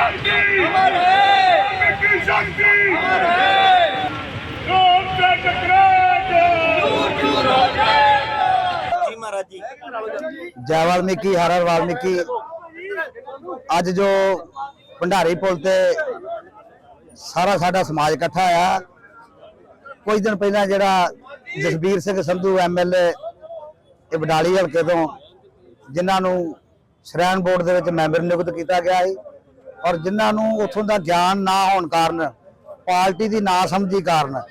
शक्ति अमर है वाल्मीकि शक्ति अमर है लोग से टकराएगा ਜੀ ਮਹਾਰਾਜ ਜੀ ਜੈ ਵਾਲਮੀਕੀ ਹਰ ਹਰ ਵਾਲਮੀਕੀ ਅੱਜ ਜੋ ਭੰਡਾਰੀ ਪੁਲ ਤੇ ਸਾਰਾ ਸਾਡਾ ਸਮਾਜ ਇਕੱਠਾ ਆ ਕੁਝ ਦਿਨ ਪਹਿਲਾਂ ਜਿਹੜਾ ਜਸਬੀਰ ਸਿੰਘ ਸੰਧੂ ਐਮਐਲਏ ਇਹ ਬਡਾਲੀ ਹਲਕੇ ਤੋਂ ਜਿਨ੍ਹਾਂ ਨੂੰ ਸ਼੍ਰੈਣ ਬੋਰਡ ਦੇ ਵਿੱਚ ਮੈਂਬਰ ਨਿਯੁਕਤ ਕੀਤਾ ਗਿਆ ਹੈ ਔਰ ਜਿਨ੍ਹਾਂ ਨੂੰ ਉੱਥੋਂ ਦਾ ਗਿਆਨ ਨਾ ਹੋਣ ਕਾਰਨ, ਪਾਰਟੀ ਦੀ ਨਾ ਸਮਝੀ ਕਾਰਨ,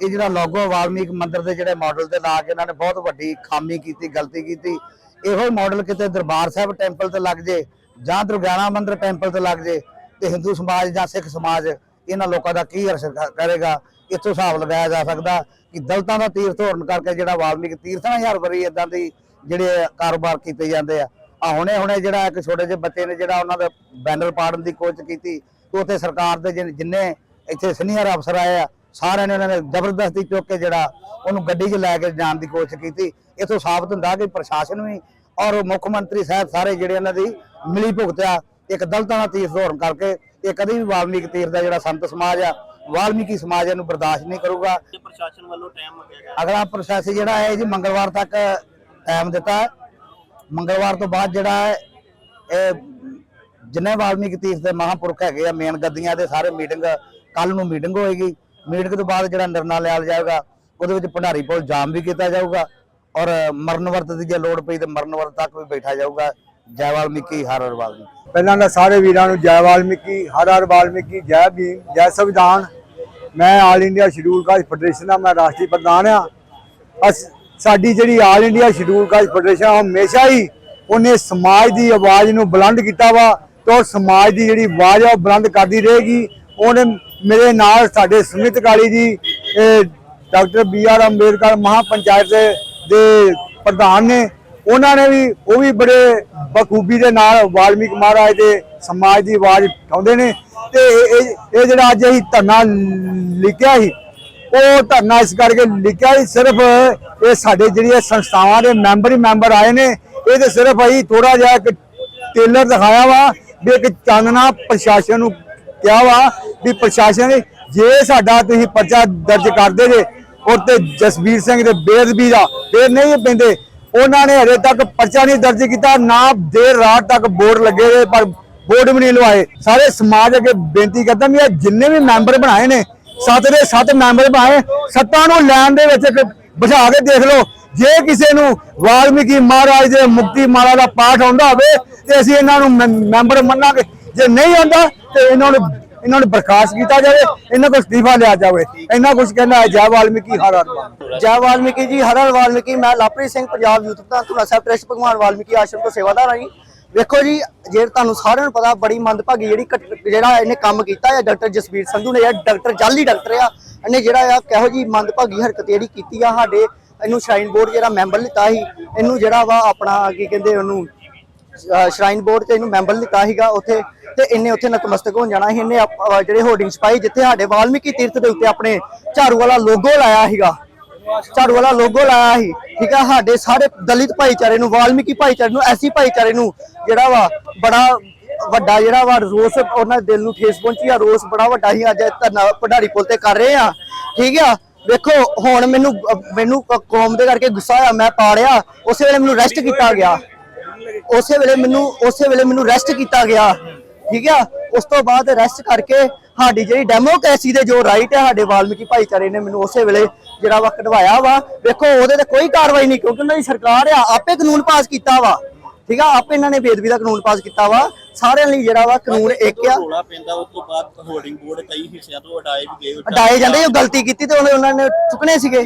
ਇਹ ਜਿਹੜਾ ਲੋਗੋ ਵਾਲਮੀਕ ਮੰਦਿਰ ਦੇ ਜਿਹੜੇ ਮਾਡਲ ਤੇ ਲਾ ਕੇ ਇਹਨਾਂ ਨੇ ਬਹੁਤ ਵੱਡੀ ਖਾਮੀ ਕੀਤੀ, ਗਲਤੀ ਕੀਤੀ, ਇਹੋ ਮਾਡਲ ਕਿਤੇ ਦਰਬਾਰ ਸਾਹਿਬ ਟੈਂਪਲ ਤੇ ਲੱਗ ਜੇ ਜਾਂ ਦੁਰਗਿਆਨਾ ਮੰਦਿਰ ਟੈਂਪਲ ਤੇ ਲੱਗ ਜੇ ਤੇ ਹਿੰਦੂ ਸਮਾਜ ਜਾਂ ਸਿੱਖ ਸਮਾਜ ਇਹਨਾਂ ਲੋਕਾਂ ਦਾ ਕੀ ਅਰਸ਼ ਕਰੇਗਾ, ਇੱਥੋਂ ਹਿਸਾਬ ਲਗਾਇਆ ਜਾ ਸਕਦਾ ਕਿ ਦਲਤਾਂ ਦਾ ਤੀਰਥ ਹੋਰਨ ਕਰਕੇ ਜਿਹੜਾ ਵਾਲਮੀਕ ਤੀਰਥਾਂ ਹਜ਼ਾਰ ਹਰ ਵਾਰੀ ਇਦਾਂ ਦੀ ਜਿਹੜੇ ਕਾਰੋਬਾਰ ਕੀਤੇ ਜਾਂਦੇ ਆ ਆ ਹੁਣੇ ਹੁਣੇ ਜਿਹੜਾ ਇੱਕ ਛੋਟੇ ਜਿਹੇ ਬੱਚੇ ਨੇ ਜਿਹੜਾ ਉਹਨਾਂ ਦਾ ਬੈਨਰ ਪਾੜਨ ਦੀ ਕੋਸ਼ਿਸ਼ ਕੀਤੀ ਉੱਥੇ ਸਰਕਾਰ ਦੇ ਜਿਨ- ਇੱਥੇ ਸੀਨੀਅਰ ਅਫਸਰ ਆਏ ਆ ਸਾਰਿਆਂ ਨੇ ਉਹਨਾਂ ਨੇ ਜ਼ਬਰਦਸਤੀ ਚੁੱਕ ਕੇ ਜਿਹੜਾ ਉਹਨੂੰ ਗੱਡੀ 'ਚ ਲੈ ਕੇ ਜਾਣ ਦੀ ਕੋਸ਼ਿਸ਼ ਕੀਤੀ। ਇਥੋਂ ਸਾਬਤ ਹੁੰਦਾ ਕਿ ਪ੍ਰਸ਼ਾਸਨ ਵੀ ਔਰ ਮੁੱਖ ਮੰਤਰੀ ਸਾਹਿਬ ਸਾਰੇ ਜਿਹੜੇ ਇਹਨਾਂ ਦੀ ਮਿਲੀ ਭੁਗਤਿਆ ਇੱਕ ਦਲਤਾਂ ਦਾ ਤੀਰਥ ਹੋਣ ਕਰਕੇ ਇਹ ਕਦੀ ਵੀ ਵਾਲਮੀਕ ਤੀਰਥ ਦਾ ਜਿਹੜਾ ਸੰਤ ਸਮਾਜ ਆ ਵਾਲਮੀਕੀ ਸਮਾਜ ਇਹਨੂੰ ਬਰਦਾਸ਼ਤ ਨਹੀਂ ਕਰੂਗਾ। ਪ੍ਰਸ਼ਾਸਨ ਵੱਲੋਂ ਟਾਈਮ ਮੰਗਿਆ ਗਿਆ। ਅਗਲਾ ਪ੍ਰੋਸੈਸ ਜਿਹੜਾ ਹੈ ਜੀ ਮੰਗਲਵਾਰ ਤੱਕ ਟਾਈਮ ਦਿੱਤਾ। ਮੰਗਲਵਾਰ ਤੋਂ ਬਾਅਦ ਜਿਹੜਾ ਇਹ ਜਿੰਨੇ ਵਾਲਮੀਕ ਤੀਰਥ ਦੇ ਮਹਾਂਪੁਰਖ ਹੈਗੇ ਆ ਮੇਨ ਗੱਦੀਆਂ ਦੇ ਸਾਰੇ ਮੀਟਿੰਗ ਕੱਲ ਨੂੰ ਮੀਟਿੰਗ ਹੋਏਗੀ। ਮੀਟਿੰਗ ਤੋਂ ਬਾਅਦ ਜਿਹੜਾ ਨਿਰਣਾ ਲਿਆ ਜਾਏਗਾ, ਉਹਦੇ ਵਿੱਚ ਭੰਡਾਰੀ ਪੁਲ ਜਾਮ ਵੀ ਕੀਤਾ ਜਾਊਗਾ ਔਰ ਮਰਨ ਵਰਤ ਦੀ ਜੇ ਲੋੜ ਪਈ ਤੇ ਮਰਨ ਵਰਤ ਤੱਕ ਵੀ ਬੈਠਾ ਜਾਊਗਾ। ਜੈ ਵਾਲਮੀਕੀ, ਹਰ ਹਰ ਵਾਲਮੀਕੀ। ਪਹਿਲਾਂ ਤਾਂ ਸਾਰੇ ਵੀਰਾਂ ਨੂੰ ਜੈ ਵਾਲਮੀਕੀ, ਹਰ ਹਰ ਵਾਲਮੀਕੀ, ਜੈ ਭੀਮ, ਜੈ ਸੰਵਿਧਾਨ। ਮੈਂ all India schedule caste federation ਦਾ, ਮੈਂ ਰਾਸ਼ਟਰੀ ਪ੍ਰਧਾਨ ਆ। ਅਸ ਸਾਡੀ ਜਿਹੜੀ all India schedule caste federation ਹਮੇਸ਼ਾ ਹੀ ਉਹਨੇ ਸਮਾਜ ਦੀ ਆਵਾਜ਼ ਨੂੰ ਬੁਲੰਦ ਕੀਤਾ ਵਾ ਤੇ ਉਹ ਸਮਾਜ ਦੀ ਜਿਹੜੀ ਆਵਾਜ਼ ਆ, ਉਹ ਬੁਲੰਦ ਕਰਦੀ ਰਹੇਗੀ। ਉਹਨੇ ਮੇਰੇ ਨਾਲ ਸਾਡੇ Sumit Kali ji doctor B R Ambedkar Mahapanchayat ਦੇ ਦੇ ਪ੍ਰਧਾਨ ਨੇ, ਉਹਨਾਂ ਨੇ ਵੀ, ਉਹ ਵੀ ਬੜੇ ਬਖੂਬੀ ਦੇ ਨਾਲ ਵਾਲਮੀਕ ਮਹਾਰਾਜ ਦੇ ਸਮਾਜ ਦੀ ਆਵਾਜ਼ ਉਠਾਉਂਦੇ ਨੇ। ਤੇ ਇਹ- ਇਹ ਜਿਹੜਾ ਅੱਜ ਅਸੀਂ ਧਰਨਾ ਲਿਖਿਆ ਸੀ ਉਹ ਧਰਨਾ ਇਸ ਕਰਕੇ ਲਿਖਿਆ ਸੀ, ਸਿਰਫ ਇਹ ਸਾਡੇ ਜਿਹੜੀਆਂ ਸੰਸਥਾਵਾਂ ਦੇ ਮੈਂਬਰ ਹੀ ਮੈਂਬਰ ਆਏ ਨੇ, ਇਹ ਤੇ ਸਿਰਫ ਅਸੀਂ ਥੋੜਾ ਜਿਹਾ ਇੱਕ ਟੇਲਰ ਦਿਖਾਇਆ ਵਾ ਵੀ ਇੱਕ ਚਾਨਣਾ ਪ੍ਰਸ਼ਾਸਨ ਨੂੰ ਕਿਹਾ ਵਾ ਵੀ ਪ੍ਰਸ਼ਾਸਨ, ਜੇ ਸਾਡਾ ਤੁਸੀਂ ਪਰਚਾ ਦਰਜ ਕਰਦੇ ਜੇ ਔਰ ਤੇ ਜਸਵੀਰ ਸਿੰਘ ਦੇ ਬੇਦਬੀ ਦਾ ਫੇਰ ਨਹੀਂ ਪੈਂਦੇ। ਉਹਨਾਂ ਨੇ ਹਜੇ ਤੱਕ ਪਰਚਾ ਨਹੀਂ ਦਰਜ ਕੀਤਾ, ਨਾ ਦੇਰ ਰਾਤ ਤੱਕ ਬੋਰਡ ਲੱਗੇ ਰਹੇ ਪਰ ਬੋਰਡ ਵੀ ਨਹੀਂ ਲਵਾਏ। ਸਾਰੇ ਸਮਾਜ ਅੱਗੇ ਬੇਨਤੀ ਕਰਦਾ ਵੀ ਇਹ ਜਿੰਨੇ ਵੀ ਮੈਂਬਰ ਬਣਾਏ ਨੇ ਸੱਤ ਦੇ ਸੱਤ ਮੈਂਬਰ ਬਣਾਏ ਸੱਤਾਂ ਨੂੰ ਲੈਣ ਦੇ ਵਿੱਚ ਬਿਠਾ ਕੇ ਦੇਖ ਲਓ, ਜੇ ਕਿਸੇ ਨੂੰ ਵਾਲਮੀਕੀ ਮਹਾਰਾਜ ਦੇ ਮੁਕਤੀ ਮਾਲਾ ਦਾ ਪਾਠ ਆਉਂਦਾ ਹੋਵੇ, ਤੇ ਅਸੀਂ ਇਹਨਾਂ ਨੂੰ ਮੈਂ- ਮੈਂਬਰ ਮੰਨਾਂਗੇ। ਜੇ ਨਹੀਂ ਆਉਂਦਾ, ਤੇ ਇਹਨਾਂ ਨੂੰ ਇਹਨਾਂ ਨੂੰ ਬਰਖਾਸਤ ਕੀਤਾ ਜਾਵੇ, ਇਹਨਾਂ ਕੋਲ ਅਸਤੀਫਾ ਲਿਆ ਜਾਵੇ। ਇਹਨਾਂ ਕੁਝ ਕਹਿੰਦਾ ਹੈ, ਜੈ ਵਾਲਮੀਕੀ, ਹਰ ਹਰ ਜੈ ਵਾਲਮੀਕੀ ਜੀ, ਹਰ ਹਰ ਵਾਲਮੀਕੀ। ਮੈਂ ਲਾਪਰੀ ਸਿੰਘ, ਪੰਜਾਬ ਯੂਥ ਪ੍ਰਧਾਨ ਧੂਨਾ ਸਾਹਿਬ ਟਰਸਟ ਭਗਵਾਨ ਵਾਲਮੀਕੀ ਆਸ਼ਰਮ ਤੋਂ ਸੇਵਾਦਾਰ ਹਾਂ ਜੀ। ਵੇਖੋ ਜੀ, ਜੇ ਤੁਹਾਨੂੰ ਸਾਰਿਆਂ ਨੂੰ ਪਤਾ, ਬੜੀ ਮੰਦਭਾਗੀ ਜਿਹੜੀ ਜਿਹੜਾ ਇਹਨੇ ਕੰਮ ਕੀਤਾ ਹੈ ਡਾਕਟਰ ਜਸਵੀਰ ਸੰਧੂ ਨੇ, ਇਹ ਡਾਕਟਰ ਜਾਲੀ ਡਾਕਟਰ ਆ। ਇਹਨੇ ਜਿਹੜਾ ਆ, ਕਿਹੋ ਜੀ ਮੰਦਭਾਗੀ ਹਰਕਤ ਜਿਹੜੀ ਕੀਤੀ ਆ, ਸਾਡੇ ਇਹਨੂੰ ਸ਼ਰਾਈਨ ਬੋਰਡ ਜਿਹੜਾ ਮੈਂਬਰ ਲਿੱਤਾ ਸੀ, ਇਹਨੂੰ ਜਿਹੜਾ ਵਾ ਆਪਣਾ ਕੀ ਕਹਿੰਦੇ ਉਹਨੂੰ ਸ਼ਰਾਈਨ ਬੋਰਡ ਤੇ ਇਹਨੂੰ ਮੈਂਬਰ ਲਿੱਤਾ ਸੀਗਾ ਉੱਥੇ, ਤੇ ਇਹਨੇ ਉੱਥੇ ਨਤਮਸਤਕ ਹੋਣ ਜਾਣਾ ਸੀ। ਇਹਨੇ ਜਿਹੜੇ ਹੋਰਡਿੰਗਸ ਪਾਈ ਜਿੱਥੇ ਸਾਡੇ ਵਾਲਮੀਕੀ ਤੀਰਥ ਦੇ ਉੱਤੇ ਆਪਣੇ ਝਾੜੂ ਵਾਲਾ ਲੋਗੋ ਲਾਇਆ ਸੀਗਾ। ਝਾੜੂ ਵਾਲਾ ਲੋਗੋ ਲਾਇਆ ਸੀ। ਠੀਕ ਆ, ਸਾਡੇ ਸਾਰੇ ਦਲਿਤ ਭਾਈਚਾਰੇ ਨੂੰ, ਵਾਲਮੀਕੀ ਭਾਈਚਾਰੇ ਨੂੰ, ਐਸੀ ਭਾਈਚਾਰੇ ਨੂੰ ਜਿਹੜਾ ਵਾ ਬੜਾ ਵੱਡਾ ਜਿਹੜਾ ਵਾ ਰੋਸ ਉਹਨਾਂ ਦੇ ਦਿਲ ਨੂੰ ਠੇਸ ਪਹੁੰਚੀ ਆ, ਰੋਸ ਬੜਾ ਵੱਡਾ ਹੀ ਅੱਜ ਧਰਨਾ ਪਢਾਰੀ ਪੁਲ ਤੇ ਕਰ ਰਹੇ ਆ। ਠੀਕ ਆ, ਵੇਖੋ, ਹੁਣ ਮੈਨੂੰ ਮੈਨੂੰ ਕੌਮ ਦੇ ਕਰਕੇ ਗੁੱਸਾ ਆ ਮੈਂ ਪਾੜਿਆ, ਉਸੇ ਵੇਲੇ ਮੈਨੂੰ ਰੈਸਟ ਕੀਤਾ ਗਿਆ। ਉਸੇ ਵੇਲੇ ਮੈਨੂੰ, ਉਸੇ ਵੇਲੇ ਮੈਨੂੰ ਰੈਸਟ ਕੀਤਾ ਗਿਆ। ਠੀਕ ਆ, ਉਸ ਤੋਂ ਬਾਅਦ ਰੈਸਟ ਕਰਕੇ ਸਾਡੀ ਜਿਹੜੀ ਡੈਮੋਕ੍ਰੇਸੀ ਦੇ ਜੋ ਰਾਈਟ ਹੈ ਸਾਡੇ ਵਾਲਮੀਕੀ ਭਾਈਚਾਰੇ ਨੇ ਮੈਨੂੰ ਉਸੇ ਵੇਲੇ ਜਿਹੜਾ ਵਾ ਕਢਵਾਇਆ ਵਾ। ਵੇਖੋ ਉਹਦੇ ਤੇ ਕੋਈ ਕਾਰਵਾਈ ਨਹੀਂ ਕਿਉਂਕਿ ਉਹਨਾਂ ਦੀ ਸਰਕਾਰ ਆ ਆਪੇ ਕਾਨੂੰਨ ਪਾਸ ਕੀਤਾ ਵਾ। ਠੀਕ ਆ ਆਪੇ ਇਹਨਾਂ ਨੇ ਬੇਦਬੀ ਦਾ ਕਾਨੂੰਨ ਪਾਸ ਕੀਤਾ ਵਾ। ਸਾਰਿਆਂ ਲਈ ਜਿਹੜਾ ਵਾ ਕਾਨੂੰਨ ਇੱਕ ਆ। ਰੋਲਾ ਪੈਂਦਾ ਉਸ ਤੋਂ ਬਾਅਦ ਹੋਰਡਿੰਗ ਬੋਰਡ ਕਈ ਹਿੱਸਿਆਂ ਤੋਂ ਹਟਾਏ ਵੀ ਗਏ ਹਟਾਏ ਜਾਂਦੇ ਉਹ ਗਲਤੀ ਕੀਤੀ ਤੇ ਉਹਨੇ ਉਹਨਾਂ ਨੇ ਚੁੱਕਣੇ ਸੀਗੇ।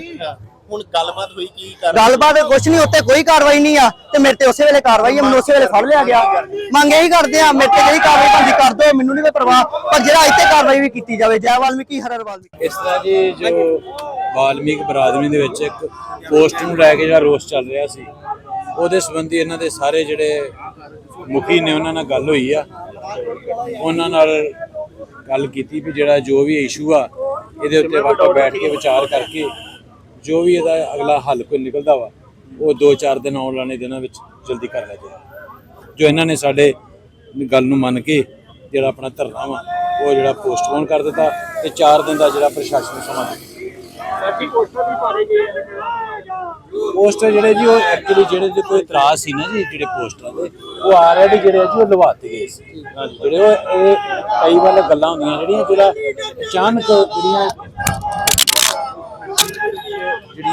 ਹੁਣ ਗੱਲਬਾਤ ਹੋਈ ਕੀ ਕਰ ਗੱਲਬਾਤ ਕੁਛ ਨਹੀਂ ਉੱਤੇ ਕੋਈ ਕਾਰਵਾਈ ਨਹੀਂ ਆ ਤੇ ਮੇਰੇ ਤੇ ਉਸੇ ਵੇਲੇ ਕਾਰਵਾਈ ਆ ਮੈਨੂੰ ਉਸੇ ਵੇਲੇ ਫੜ ਲਿਆ ਗਿਆ। ਮੰਗ ਇਹੀ ਕਰਦੇ ਆ ਮੇਰੇ ਤੇ ਜਿਹੜੀ ਕਾਰਵਾਈ ਭਾਂਦੀ ਕਰ ਦਿਓ ਮੈਨੂੰ ਨਹੀਂ ਕੋਈ ਪਰਵਾਹ ਪਰ ਜਿਹੜਾ ਇੱਥੇ ਕਾਰਵਾਈ ਵੀ ਕੀਤੀ ਜਾਵੇ ਜੈ ਵਾਲਮੀਕੀ ਹਰ ਹਰ ਵਾਲਮੀਕੀ। ਇਸ ਤਰ੍ਹਾਂ ਜੀ ਜੋ ਵਾਲਮੀਕ ਬਰਾਦਰੀ ਦੇ ਵਿੱਚ ਇੱਕ ਪੋਸਟ ਨੂੰ ਲੈ ਕੇ ਜਿਹੜਾ ਰੋਸ ਚੱਲ ਰਿਹਾ ਸੀ ਉਹਦੇ ਸੰਬੰਧੀ ਇਹਨਾਂ ਦੇ ਸਾਰੇ ਜਿਹੜੇ ਮੁਖੀ ਨੇ ਉਹਨਾਂ ਨਾਲ ਗੱਲ ਹੋਈ ਆ। ਉਹਨਾਂ ਨਾਲ ਗੱਲ ਕੀਤੀ ਵੀ ਜਿਹੜਾ ਜੋ ਵੀ ਇਸ਼ੂ ਆ ਇਹਦੇ ਉੱਤੇ ਵਾਕਾ ਬੈਠ ਕੇ ਵਿਚਾਰ ਕਰਕੇ ਜੋ ਵੀ ਇਹਦਾ ਅਗਲਾ ਹੱਲ ਕੋਈ ਨਿਕਲਦਾ ਵਾ ਉਹ 2-4 ਦਿਨ ਆਉਣ ਵਾਲੇ ਦਿਨਾਂ ਵਿੱਚ ਜਲਦੀ ਕਰ ਲਿਆ ਜਾਏ ਜੋ ਇਹਨਾਂ ਨੇ ਸਾਡੇ ਗੱਲ ਨੂੰ ਮੰਨ ਕੇ ਜਿਹੜਾ ਆਪਣਾ ਧਰਨਾ ਵਾ ਉਹ ਜਿਹੜਾ ਪੋਸਟਪੋਨ ਕਰ ਦਿੱਤਾ ਤੇ 4 ਦਿਨ ਦਾ ਜਿਹੜਾ ਪ੍ਰਸ਼ਾਸਨ ਸਮਾਂ ਪੋਸਟਰ ਜਿਹੜੇ। ਜੀ ਉਹ ਐਕਚੁਅਲੀ ਜਿਹੜੇ ਤੇ ਕੋਈ ਇਤਰਾਜ਼ ਸੀ ਨਾ ਜੀ ਜਿਹੜੇ ਪੋਸਟਰਾਂ ਦੇ ਉਹ ਆਲਰੇਡੀ ਜਿਹੜੇ ਜੀ ਉਹ ਲਵਾਤੇ ਗਏ ਸੀ। ਜਿਹੜੇ ਉਹ ਇਹ ਕਈ ਵਾਰ ਗੱਲਾਂ ਹੁੰਦੀਆਂ ਜਿਹੜੀਆਂ ਜਿਹੜਾ ਅਚਾਨਕ ਜਿਹੜੀਆਂ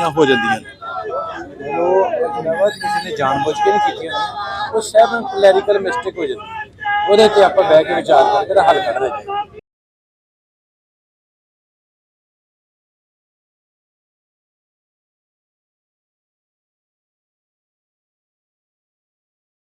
ਜਿਹੜੀਆਂ ਹੋ ਜਾਂਦੀਆਂ ਨੇ। ਉਹ ਜਿਹੜਾ ਕਿਸੇ ਨੇ ਜਾਣਬੁੱਝ ਕੇ ਨਹੀਂ ਕੀਤੀਆਂ ਉਹ ਸਹਿਬ ਕਲੈਰੀਕਲ ਮਿਸਟੇਕ ਹੋ ਜਾਂਦੀ ਉਹਦੇ ਤੇ ਆਪਾਂ ਬਹਿ ਕੇ ਵਿਚਾਰ ਕਰਕੇ ਹੱਲ ਕੱਢਦੇ ਜੀ